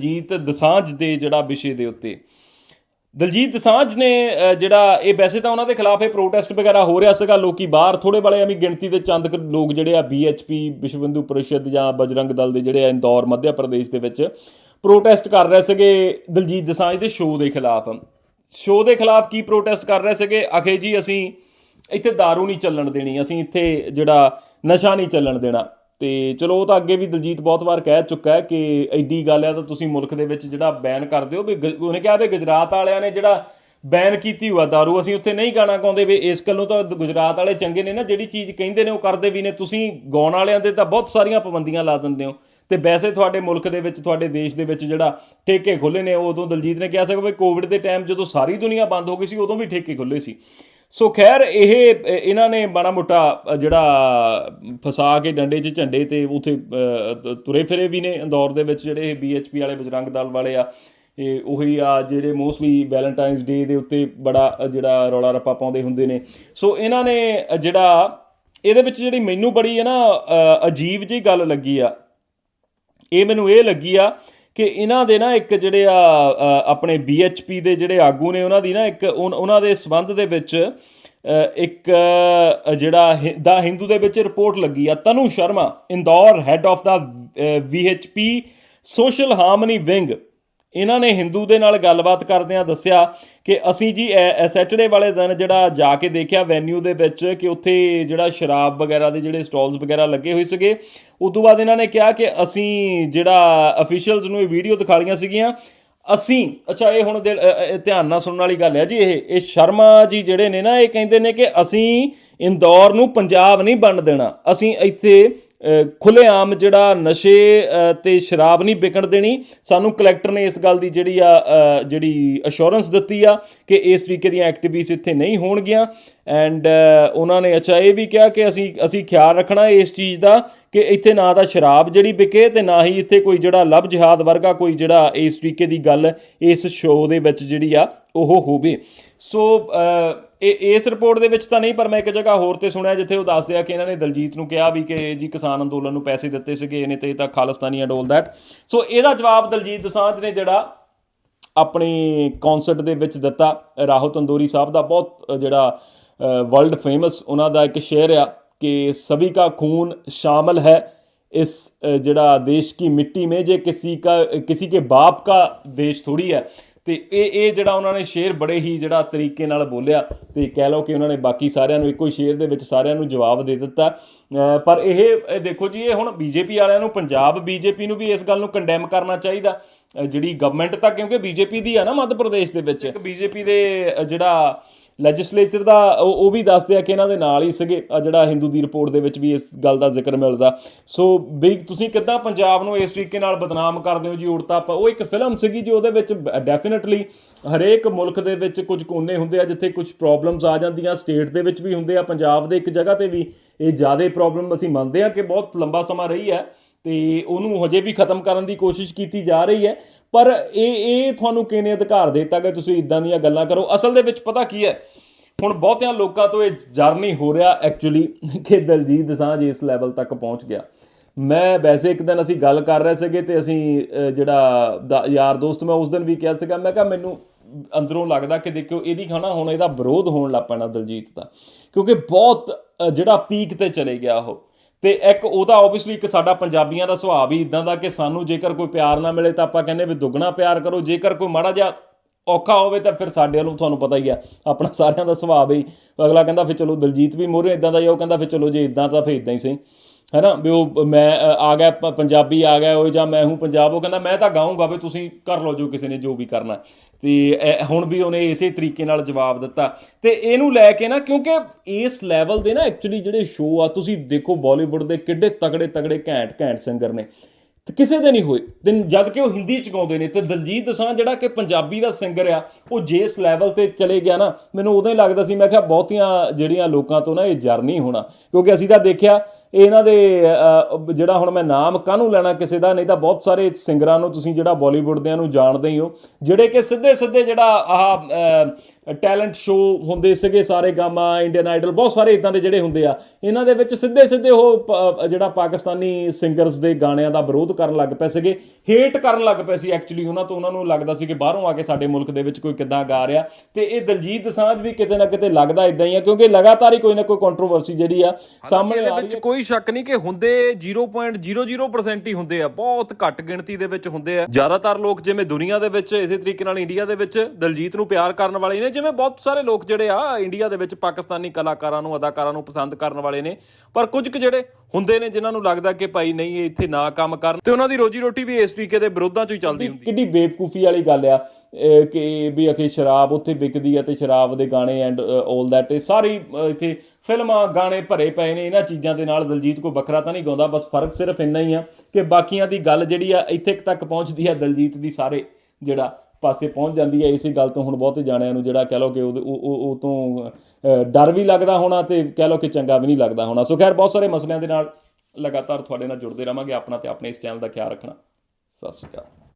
ਦਲਜੀਤ ਦਸਾਂਝ ਦੇ ਜਿਹੜਾ ਵਿਸ਼ੇ ਦੇ ਉੱਤੇ। ਦਲਜੀਤ ਦਸਾਂਝ ਨੇ ਜਿਹੜਾ ਇਹ ਵੈਸੇ ਤਾਂ ਉਹਨਾਂ ਦੇ ਖਿਲਾਫ ਇਹ ਪ੍ਰੋਟੈਸਟ ਵਗੈਰਾ ਹੋ ਰਿਹਾ ਸੀਗਾ, ਲੋਕੀ ਬਾਹਰ ਥੋੜੇ ਬੜੇ ਐਵੇਂ ਗਿਣਤੀ ਦੇ ਚੰਦ ਲੋਕ ਜਿਹੜੇ ਆ ਬੀਐਚਪੀ ਵਿਸ਼ਵ ਹਿੰਦੂ ਪਰਿਸ਼ਦ ਜਾਂ ਬਜਰੰਗ ਦਲ ਦੇ ਜਿਹੜੇ ਆ ਇੰਦੌਰ ਮੱਧ ਪ੍ਰਦੇਸ਼ ਦੇ ਵਿੱਚ ਪ੍ਰੋਟੈਸਟ ਕਰ ਰਹੇ ਸੀਗੇ ਦਲਜੀਤ ਦਸਾਂਝ ਦੇ ਸ਼ੋਅ ਦੇ ਖਿਲਾਫ। ਸ਼ੋਅ ਦੇ ਖਿਲਾਫ ਕੀ ਪ੍ਰੋਟੈਸਟ ਕਰ ਰਹੇ ਸੀਗੇ? ਅਖੇ ਜੀ, ਅਸੀਂ ਇੱਥੇ दारू ਨਹੀਂ ਚੱਲਣ ਦੇਣੀ, ਅਸੀਂ ਇੱਥੇ ਜਿਹੜਾ ਨਸ਼ਾ ਨਹੀਂ ਚੱਲਣ ਦੇਣਾ। ਤੇ ਚਲੋ ਉਹ ਤਾਂ ਅੱਗੇ ਵੀ ਦਲਜੀਤ ਬਹੁਤ ਵਾਰ ਕਹਿ ਚੁੱਕਾ ਹੈ ਕਿ ਐਡੀ ਗੱਲ ਹੈ ਤਾਂ ਤੁਸੀਂ ਮੁਲਕ ਦੇ ਵਿੱਚ ਜਿਹੜਾ ਬੈਨ ਕਰ ਦਿਓ ਵੀ ਗ- ਉਹਨੇ ਕਿਹਾ ਵੀ ਗੁਜਰਾਤ ਵਾਲਿਆਂ ਨੇ ਜਿਹੜਾ ਬੈਨ ਕੀਤੀ ਹੋਆ दारू, ਅਸੀਂ ਉੱਥੇ ਨਹੀਂ ਗਾਣਾ ਗਾਉਂਦੇ ਵੀ ਇਸ ਗੱਲੋਂ ਤਾਂ ਗੁਜਰਾਤ ਵਾਲੇ ਚੰਗੇ ਨੇ ਨਾ, ਜਿਹੜੀ ਚੀਜ਼ ਕਹਿੰਦੇ ਨੇ ਉਹ ਕਰਦੇ ਵੀ ਨੇ, ਤੁਸੀਂ ਗਾਉਣ ਵਾਲਿਆਂ ਦੇ ਤਾਂ ਬਹੁਤ ਸਾਰੀਆਂ ਪਾਬੰਦੀਆਂ ਲਾ ਦਿੰਦੇ ਹੋ। ਤੇ ਵੈਸੇ ਤੁਹਾਡੇ ਮੁਲਕ ਦੇ ਵਿੱਚ, ਤੁਹਾਡੇ ਦੇਸ਼ ਦੇ ਵਿੱਚ ਜਿਹੜਾ ਠੇਕੇ ਖੁੱਲੇ ਨੇ, ਉਦੋਂ ਦਲਜੀਤ ਨੇ ਕਿਹਾ ਸੀਗਾ ਵੀ ਕੋਵਿਡ ਦੇ ਟਾਈਮ ਜਦੋਂ ਸਾਰੀ ਦੁਨੀਆ ਬੰਦ ਹੋ ਗਈ ਸੀ, ਉਦੋਂ ਵੀ ਠੇਕੇ ਖੁੱਲੇ ਸੀ। ਸੋ ਖੈਰ, ਇਹ ਇਹਨਾਂ ਨੇ ਮਾੜਾ ਮੋਟਾ ਜਿਹੜਾ, ਫਸਾ ਕੇ ਡੰਡੇ 'ਚ ਝੰਡੇ ਤੇ ਉਥੇ ਤੁਰੇ ਫਿਰੇ ਵੀ ਨੇ ਇੰਦੌਰ ਦੇ ਵਿੱਚ ਜਿਹੜੇ ਬੀਐਚਪੀ ਵਾਲੇ ਬਜਰੰਗ ਦਲ ਵਾਲੇ ਆ। ਇਹ ਉਹੀ ਆ ਜਿਹੜੇ ਮੋਸਟਲੀ ਵੈਲੈਂਟਾਈਨਸ ਡੇ ਦੇ ਉੱਤੇ ਬੜਾ ਜਿਹੜਾ ਰੌਲਾ ਰੱਪਾ ਪਾਉਂਦੇ ਹੁੰਦੇ ਨੇ। ਸੋ ਇਹਨਾਂ ਨੇ ਜਿਹੜਾ, ਇਹਦੇ ਵਿੱਚ ਜਿਹੜੀ ਮੈਨੂੰ ਬੜੀ ਹੈ ਨਾ ਅਜੀਬ ਜਿਹੀ ਗੱਲ ਲੱਗੀ ਆ। ਇਹ ਮੈਨੂੰ ਇਹ ਲੱਗੀ ਆ ਕਿ ਇਹਨਾਂ ਦੇ ਨਾ ਇੱਕ ਜਿਹੜੇ ਆ ਅ, ਆਪਣੇ BHP ਦੇ ਜਿਹੜੇ ਆਗੂ ਨੇ ਉਹਨਾਂ ਦੀ ਨਾ ਇੱਕ ਉਹਨਾਂ ਦੇ ਸਬੰਧ ਦੇ ਵਿੱਚ ਇੱਕ ਜਿਹੜਾ ਹਿ- ਦਾ ਹਿੰਦੂ ਦੇ ਵਿੱਚ ਰਿਪੋਰਟ ਲੱਗੀ ਆ ਤਨੂ ਸ਼ਰਮਾ ਇੰਦੌਰ ਹੈੱਡ ਆਫ ਦਾ VHP ਸੋਸ਼ਲ ਹਾਰਮਨੀ ਵਿੰਗ ਇਹਨਾਂ ਨੇ ਹਿੰਦੂ ਦੇ ਨਾਲ ਗੱਲਬਾਤ ਕਰਦਿਆਂ ਦੱਸਿਆ ਕਿ ਅਸੀਂ ਜੀ ਸੈਟਰਡੇ ਵਾਲੇ ਦਿਨ ਜਿਹੜਾ ਜਾ ਕੇ ਦੇਖਿਆ ਵੈਨਿਊ ਦੇ ਵਿੱਚ ਕਿ ਉੱਥੇ ਜਿਹੜਾ ਸ਼ਰਾਬ ਵਗੈਰਾ ਦੇ ਜਿਹੜੇ ਸਟਾਲਸ ਵਗੈਰਾ ਲੱਗੇ ਹੋਏ ਸੀਗੇ। ਉਸ ਤੋਂ ਬਾਅਦ ਇਹਨਾਂ ਨੇ ਕਿਹਾ ਕਿ ਅਸੀਂ ਜਿਹੜਾ ਅਫੀਸ਼ੀਅਲਸ ਨੂੰ ਇਹ ਵੀਡੀਓ ਦਿਖਾਲੀਆਂ ਸੀਗੀਆਂ। ਅਸੀਂ, ਅੱਛਾ, ਇਹ ਹੁਣ ਦਿਲ- ਧਿਆਨ ਨਾਲ ਸੁਣਨ ਵਾਲੀ ਗੱਲ ਹੈ ਜੀ ਇਹ ਇਹ ਸ਼ਰਮਾ ਜੀ ਜਿਹੜੇ ਨੇ ਨਾ, ਇਹ ਕਹਿੰਦੇ ਨੇ ਕਿ ਅਸੀਂ ਇੰਦੌਰ ਨੂੰ ਪੰਜਾਬ ਨਹੀਂ ਬਣ ਦੇਣਾ। ਅਸੀਂ ਇੱਥੇ ਖੁੱਲੇਆਮ ਜਿਹੜਾ ਨਸ਼ੇ ਤੇ ਸ਼ਰਾਬ ਨਹੀਂ ਵਿਕਣ ਦੇਣੀ। ਸਾਨੂੰ ਕਲੈਕਟਰ ਨੇ ਇਸ ਗੱਲ ਦੀ ਜਿਹੜੀ ਆ ਜਿਹੜੀ ਅਸ਼ੋਰੈਂਸ ਦਿੱਤੀ ਆ ਕਿ ਇਸ ਤਰੀਕੇ ਦੀਆਂ ਐਕਟੀਵਿਟੀਜ਼ ਇੱਥੇ ਨਹੀਂ ਹੋਣਗੀਆਂ। ਐਂਡ ਉਹਨਾਂ ਨੇ ਅੱਛਾ ਇਹ ਵੀ ਕਿਹਾ ਕਿ ਅਸੀਂ ਅਸੀਂ ਖਿਆਲ ਰੱਖਣਾ ਇਸ ਚੀਜ਼ ਦਾ ਕਿ ਇੱਥੇ ਨਾ ਤਾਂ ਸ਼ਰਾਬ ਜਿਹੜੀ ਵਿਕੇ ਤੇ ਨਾ ਹੀ ਇੱਥੇ ਕੋਈ ਜਿਹੜਾ ਲਵ ਜਿਹਾਦ ਵਰਗਾ ਕੋਈ ਜਿਹੜਾ ਇਸ ਤਰੀਕੇ ਦੀ ਗੱਲ ਇਸ ਸ਼ੋਅ ਦੇ ਵਿੱਚ ਜਿਹੜੀ ਆ, ਉਹ ਹੋਵੇ। ਸੋ ਇਹ, ਇਸ ਰਿਪੋਰਟ ਦੇ ਵਿੱਚ ਤਾਂ ਨਹੀਂ, ਪਰ ਮੈਂ ਇੱਕ ਜਗ੍ਹਾ ਹੋਰ ਤੇ ਸੁਣਿਆ ਜਿੱਥੇ ਉਹ ਦੱਸਦੇ ਆ ਕਿ ਇਹਨਾਂ ਨੇ ਦਲਜੀਤ ਨੂੰ ਕਿਹਾ ਵੀ ਕਿ ਜੀ ਕਿਸਾਨ ਅੰਦੋਲਨ ਨੂੰ ਪੈਸੇ ਦਿੱਤੇ ਸੀਗੇ, ਇਹਨੇ ਤੇ ਇਹ ਤਾਂ ਖਾਲਿਸਤਾਨੀ ਐਂਡ ਦੈਟ ਸੋ, ਇਹਦਾ ਜਵਾਬ ਦਲਜੀਤ ਦਸਾਂਝ ਨੇ ਜਿਹੜਾ ਆਪਣੀ ਕਨਸਰਟ ਦੇ ਵਿੱਚ ਦਿੱਤਾ। ਰਾਹੁਲ ਤੰਦੂਰੀ ਸਾਹਿਬ ਦਾ ਬਹੁਤ ਜਿਹੜਾ ਵਰਲਡ ਫੇਮਸ ਉਹਨਾਂ ਦਾ ਇੱਕ ਸ਼ੇਰ ਆ। ਕਿ ਸਭੀ का खून शामिल है इस अ, ਜਿਹੜਾ ਦੇਸ਼ की मिट्टी में जे किसी का किसी के बाप का देश थोड़ी है ਤੇ ਇਹ ਇਹ ਜਿਹੜਾ ਉਹਨਾਂ ਨੇ ਸ਼ੇਰ ਬੜੇ ਹੀ ਜਿਹੜਾ ਤਰੀਕੇ ਨਾਲ ਬੋਲਿਆ ਤੇ ਕਹਿ ਲਓ ਕਿ ਉਹਨਾਂ ਨੇ ਬਾਕੀ ਸਾਰਿਆਂ ਨੂੰ ਇੱਕੋ ਹੀ ਸ਼ੇਰ ਦੇ ਵਿੱਚ ਸਾਰਿਆਂ ਨੂੰ ਜਵਾਬ ਦੇ ਦਿੱਤਾ ਅ, ਪਰ ਇਹ ਇਹ ਦੇਖੋ ਜੀ ਇਹ ਹੁਣ ਬੀਜੇਪੀ ਵਾਲਿਆਂ ਨੂੰ ਪੰਜਾਬ ਬੀਜੇਪੀ ਨੂੰ ਵੀ ਇਸ ਗੱਲ ਨੂੰ ਕੰਡੈਮ ਕਰਨਾ ਚਾਹੀਦਾ ਅ, ਜਿਹੜੀ ਗਵਰਨਮੈਂਟ ਤਾਂ ਕਿਉਂਕਿ ਬੀਜੇਪੀ ਦੀ ਆ ਨਾ ਮੱਧ ਪ੍ਰਦੇਸ਼ ਦੇ ਵਿੱਚ ਇੱਕ ਬੀਜੇਪੀ ਦੇ ਅ, ਜਿਹੜਾ ਲੈਜਿਸਲੇਚਰ ਦਾ, ਉਹ ਵੀ ਦੱਸਦੇ ਆ ਕਿ ਇਹਨਾਂ ਦੇ ਨਾਲ ਹੀ ਸੀਗੇ ਜਿਹੜਾ ਹਿੰਦੂ ਦੀ ਰਿਪੋਰਟ ਦੇ ਵਿੱਚ ਵੀ ਇਸ ਗੱਲ ਦਾ ਜ਼ਿਕਰ ਮਿਲਦਾ। ਸੋ ਵੀ ਤੁਸੀਂ ਕਿੱਦਾਂ ਪੰਜਾਬ ਨੂੰ ਇਸ ਤਰੀਕੇ ਨਾਲ ਬਦਨਾਮ ਕਰਦੇ ਹੋ ਜੀ, ਉੜਤਾ ਉਹ ਇੱਕ ਫਿਲਮ ਸੀਗੀ ਜੀ, ਉਹਦੇ ਵਿੱਚ ਡੈਫੀਨਿਟਲੀ ਹਰੇਕ ਮੁਲਕ ਦੇ ਵਿੱਚ ਕੁਝ ਕੋਨੇ ਹੁੰਦੇ ਆ, ਜਿੱਥੇ ਕੁਝ ਪ੍ਰੋਬਲਮਸ ਆ ਜਾਂਦੀਆਂ ਸਟੇਟ ਦੇ ਵਿੱਚ ਵੀ ਹੁੰਦੇ ਆ, ਪੰਜਾਬ ਦੇ ਇੱਕ ਜਗ੍ਹਾ ਤੇ ਵੀ ਇਹ ਜ਼ਿਆਦਾ ਪ੍ਰੋਬਲਮ ਅਸੀਂ ਮੰਨਦੇ ਆ ਕਿ ਬਹੁਤ ਲੰਬਾ ਸਮਾਂ ਰਹੀ ਹੈ ਤੇ ਉਹਨੂੰ ਹਜੇ ਵੀ ਖਤਮ ਕਰਨ ਦੀ ਕੋਸ਼ਿਸ਼ ਕੀਤੀ ਜਾ ਰਹੀ ਹੈ। ਪਰ ਇਹ ਇਹ ਤੁਹਾਨੂੰ ਕਿਹਨੇ ਅਧਿਕਾਰ ਦਿੱਤਾ ਕਿ ਤੁਸੀਂ ਇਦਾਂ ਦੀਆਂ ਗੱਲਾਂ ਕਰੋ? ਅਸਲ ਦੇ ਵਿੱਚ ਪਤਾ ਕੀ ਹੈ? ਹੁਣ ਬਹੁਤਿਆਂ ਲੋਕਾਂ ਤੋਂ ਇਹ ਜਰਨੀ ਹੋ ਰਿਹਾ ਐਕਚੁਅਲੀ ਕਿ ਦਲਜੀਤ ਦਸਾਂਝ ਇਸ ਲੈਵਲ ਤੱਕ ਪਹੁੰਚ ਗਿਆ। ਮੈਂ ਵੈਸੇ ਇੱਕ ਦਿਨ ਅਸੀਂ ਗੱਲ ਕਰ ਰਹੇ ਸੀਗੇ ਤੇ ਅਸੀਂ ਜਿਹੜਾ ਦਾ- ਯਾਰ ਦੋਸਤ ਮੈਂ ਉਸ ਦਿਨ ਵੀ ਕਿਹਾ ਸੀਗਾ, ਮੈਂ ਕਿਹਾ ਮੈਨੂੰ ਅੰਦਰੋਂ ਲੱਗਦਾ ਕਿ ਦੇਖਿਓ ਇਹਦੀ ਖਾਣਾ ਹੁਣ ਇਹਦਾ ਵਿਰੋਧ ਹੋਣ ਲੱਗ ਪੈਣਾ ਦਲਜੀਤ ਦਾ। ਕਿਉਂਕਿ ਬਹੁਤ ਜਿਹੜਾ ਪੀਕ ਤੇ ਚਲੇ ਗਿਆ ਉਹ। ਤੇ ਇੱਕ ਉਹਦਾ ਆਬਵੀਅਸਲੀ ਇੱਕ ਸਾਡਾ ਪੰਜਾਬੀਆਂ ਦਾ ਸੁਭਾਅ ਵੀ ਇਦਾਂ ਦਾ ਕਿ ਸਾਨੂੰ ਜੇਕਰ ਕੋਈ ਪਿਆਰ ਨਾ ਮਿਲੇ ਤਾਂ ਆਪਾਂ ਕਹਿੰਦੇ ਵੀ ਦੁੱਗਣਾ ਪਿਆਰ ਕਰੋ, ਜੇਕਰ ਕੋਈ ਮਾੜਾ ਜਿਹਾ ਔਖਾ ਹੋਵੇ ਤਾਂ ਫਿਰ ਸਾਡੇ ਵੱਲੋਂ ਤੁਹਾਨੂੰ ਪਤਾ ਹੀ ਆ, ਆਪਣਾ ਸਾਰਿਆਂ ਦਾ ਸੁਭਾਅ ਵੀ। ਅਗਲਾ ਕਹਿੰਦਾ ਫਿਰ ਚਲੋ ਦਲਜੀਤ ਵੀ ਮੋਰੇ ਇਦਾਂ ਦਾ ਹੀ ਉਹ ਕਹਿੰਦਾ ਫਿਰ ਚਲੋ ਜੇ ਇਦਾਂ ਤਾਂ ਫਿਰ ਇਦਾਂ ਹੀ ਸਹੀ। ਹੈਨਾ, ਵੀ ਉਹ ਮੈਂ ਆ ਗਿਆ ਪੰਜਾਬੀ ਆ ਗਿਆ, ਉਹ ਜਾਂ ਮੈਂ ਹੂੰ ਪੰਜਾਬ, ਉਹ ਕਹਿੰਦਾ ਮੈਂ ਤਾਂ ਗਾਉਂਗਾ ਵੀ ਤੁਸੀਂ ਕਰ ਲਓ ਜੋ ਕਿਸੇ ਨੇ ਜੋ ਵੀ ਕਰਨਾ। ਤੇ ਇਹ ਹੁਣ ਵੀ ਉਹਨੇ ਇਸੇ ਤਰੀਕੇ ਨਾਲ ਜਵਾਬ ਦਿੱਤਾ। ਤੇ ਇਹਨੂੰ ਲੈ ਕੇ ਨਾ, ਕਿਉਂਕਿ ਇਸ ਲੈਵਲ ਦੇ ਨਾ ਐਕਚੁਅਲੀ ਜਿਹੜੇ ਸ਼ੋਅ ਆ, ਤੁਸੀਂ ਦੇਖੋ ਬਾਲੀਵੁੱਡ ਦੇ ਕਿੱਡੇ ਤਗੜੇ ਤਗੜੇ ਘੈਂਟ ਘੈਂਟ ਸਿੰਗਰ ਨੇ। ਤੇ ਕਿਸੇ ਦੇ ਨਹੀਂ ਹੋਏ। ਤੇ ਜਦ ਕਿ ਉਹ ਹਿੰਦੀ ਚ ਗਾਉਂਦੇ ਨੇ, ਤੇ ਦਲਜੀਤ ਦਸਾਂ ਜਿਹੜਾ ਕਿ ਪੰਜਾਬੀ ਦਾ ਸਿੰਗਰ ਆ, ਉਹ ਜਿਸ ਲੈਵਲ ਤੇ ਚਲੇ ਗਿਆ ਨਾ, ਮੈਨੂੰ ਉਦੋਂ ਹੀ ਲੱਗਦਾ ਸੀ, ਮੈਂ ਕਿਹਾ ਬਹੁਤੀਆਂ ਜਿਹੜੀਆਂ ਲੋਕਾਂ ਤੋਂ ਨਾ ਇਹ ਜਰਨੀ ਹੋਣਾ। ਕਿਉਂਕਿ ਅਸੀਂ ਤਾਂ ਦੇਖਿਆ ਇਹ ਇਹਨਾਂ ਦੇ ਜਿਹੜਾ ਹੁਣ ਮੈਂ ਨਾਮ ਕਾਹਨੂੰ ਲੈਣਾ ਕਿਸੇ ਦਾ ਨਹੀਂ ਤਾਂ ਬਹੁਤ ਸਾਰੇ ਸਿੰਗਰਾਂ ਨੂੰ ਤੁਸੀਂ ਜਿਹੜਾ ਬਾਲੀਵੁੱਡ ਦਿਆਂ ਨੂੰ ਜਾਣਦੇ ਹੀ ਹੋ ਜਿਹੜੇ ਕਿ ਸਿੱਧੇ ਸਿੱਧੇ ਜਿਹੜਾ ਆਹ ਟੈਲੈਂਟ ਸ਼ੋਅ ਹੁੰਦੇ ਸੀਗੇ ਸਾਰੇ ਗਾਮਾ ਇੰਡੀਅਨ ਆਈਡਲ ਬਹੁਤ ਸਾਰੇ ਇਦਾਂ ਦੇ ਜਿਹੜੇ ਹੁੰਦੇ ਆ ਇਹਨਾਂ ਦੇ ਵਿੱਚ ਸਿੱਧੇ ਸਿੱਧੇ ਉਹ ਜਿਹੜਾ ਪਾਕਿਸਤਾਨੀ ਸਿੰਗਰਸ ਦੇ ਗਾਣਿਆਂ ਦਾ ਵਿਰੋਧ ਕਰਨ ਲੱਗ ਪਏ ਸੀਗੇ ਹੇਟ ਕਰਨ ਲੱਗ ਪਏ ਸੀ ਐਕਚੁਅਲੀ ਉਹਨਾਂ ਤੋਂ ਉਹਨਾਂ ਨੂੰ ਲੱਗਦਾ ਸੀ ਕਿ ਬਾਹਰੋਂ ਆ ਕੇ ਸਾਡੇ ਮੁਲਕ ਦੇ ਵਿੱਚ ਕੋਈ ਕਿੱਦਾਂ ਗਾ ਰਿਹਾ ਤੇ ਇਹ ਦਲਜੀਤ ਦਸਾਂਝ ਵੀ ਕਿਤੇ ਨਾ ਕਿਤੇ ਲੱਗਦਾ ਇਦਾਂ ਹੀ ਆ ਕਿਉਂਕਿ ਲਗਾਤਾਰ ਹੀ ਕੋਈ ਨਾ ਕੋਈ ਕੰਟਰੋਵਰਸੀ ਜਿਹੜੀ ਆ ਸਾਹਮਣੇ ਆ ਰਹੀ ਵਿੱਚ ਕੋਈ ਸ਼ੱਕ ਨਹੀਂ ਕਿ ਹੁੰਦੇ 0.00% ਹੀ ਹੁੰਦੇ ਆ। ਬਹੁਤ ਘੱਟ ਗਿਣਤੀ ਦੇ ਵਿੱਚ ਹੁੰਦੇ ਆ। ਜ਼ਿਆਦਾਤਰ ਲੋਕ ਜਿਵੇਂ ਦੁਨੀਆ ਦੇ ਵਿੱਚ ਇਸੇ ਤਰੀਕੇ ਨਾਲ ਇੰਡੀਆ ਦੇ ਵਿੱਚ ਦਲਜੀਤ ਨੂੰ ਪਿਆਰ ਕਰਨ ਵਾਲੇ ਨੇ ਜਿਵੇਂ ਬਹੁਤ ਸਾਰੇ ਲੋਕ ਜਿਹੜੇ ਆ ਇੰਡੀਆ ਦੇ ਵਿੱਚ ਪਾਕਿਸਤਾਨੀ ਕਲਾਕਾਰਾਂ ਨੂੰ ਅਦਾਕਾਰਾਂ ਨੂੰ ਪਸੰਦ ਕਰਨ ਵਾਲੇ ਨੇ। ਪਰ ਕੁਝ ਕੁ ਜਿਹੜੇ ਹੁੰਦੇ ਨੇ ਜਿਨ੍ਹਾਂ ਨੂੰ ਲੱਗਦਾ ਕਿ ਭਾਈ ਨਹੀਂ ਇਹ ਇੱਥੇ ਨਾ ਕੰਮ ਕਰਨ ਤੇ ਉਹਨਾਂ ਦੀ ਰੋਜੀ ਰੋਟੀ ਵੀ ਇਸ ਤਰੀਕੇ ਦੇ ਵਿਰੋਧਾਂ ਚੋਂ ਹੀ ਚੱਲਦੀ ਹੁੰਦੀ ਕਿੰਨੀ ਬੇਵਕੂਫੀ ਵਾਲੀ ਗੱਲ ਆ। ਕਿ ਵੀ ਅਖੇ ਸ਼ਰਾਬ ਉੱਥੇ ਵਿਕਦੀ ਹੈ ਤੇ ਸ਼ਰਾਬ ਦੇ ਗਾਣੇ ਐਂਡ 올 ਦੈਟ ਇਹ ਸਾਰੀ ਇੱਥੇ ਫਿਲਮਾਂ, ਗਾਣੇ ਭਰੇ ਪਏ ਨੇ, ਇਹਨਾਂ ਚੀਜ਼ਾਂ ਦੇ ਨਾਲ ਦਲਜੀਤ ਕੋਈ ਵੱਖਰਾ ਤਾਂ ਨਹੀਂ ਗਾਉਂਦਾ, ਬਸ ਫ਼ਰਕ ਸਿਰਫ ਇੰਨਾ ਹੀ ਆ ਕਿ ਬਾਕੀਆਂ ਦੀ ਗੱਲ ਜਿਹੜੀ ਆ ਇੱਥੇ ਤੱਕ ਪਹੁੰਚਦੀ ਆ, ਦਲਜੀਤ ਦੀ ਸਾਰੇ ਜਿਹੜਾ ਪਾਸੇ ਪਹੁੰਚ ਜਾਂਦੀ ਹੈ ਇਸੇ ਗੱਲ ਤੋਂ ਹੁਣ ਬਹੁਤੇ ਜਾਣਿਆਂ ਨੂੰ ਜਿਹੜਾ ਕਹਿ ਲਓ ਕਿ ਉਹ, ਉਹ- ਤੋਂ ਡਰ ਵੀ ਲੱਗਦਾ ਹੋਣਾ ਤੇ ਕਹਿ ਲਓ ਕਿ ਚੰਗਾ ਵੀ ਨਹੀਂ ਲੱਗਦਾ ਹੋਣਾ। ਸੋ ਖੈਰ, ਬਹੁਤ ਸਾਰੇ ਮਸਲਿਆਂ ਦੇ ਨਾਲ ਲਗਾਤਾਰ ਤੁਹਾਡੇ ਨਾਲ ਜੁੜਦੇ ਰਵਾਂਗੇ ਆਪਣਾ ਤੇ ਆਪਣੇ ਇਸ ਚੈਨਲ ਦਾ ਖਿਆਲ ਰੱਖਣਾ। ਸਤਿ ਸ਼੍ਰੀ ਅਕਾਲ।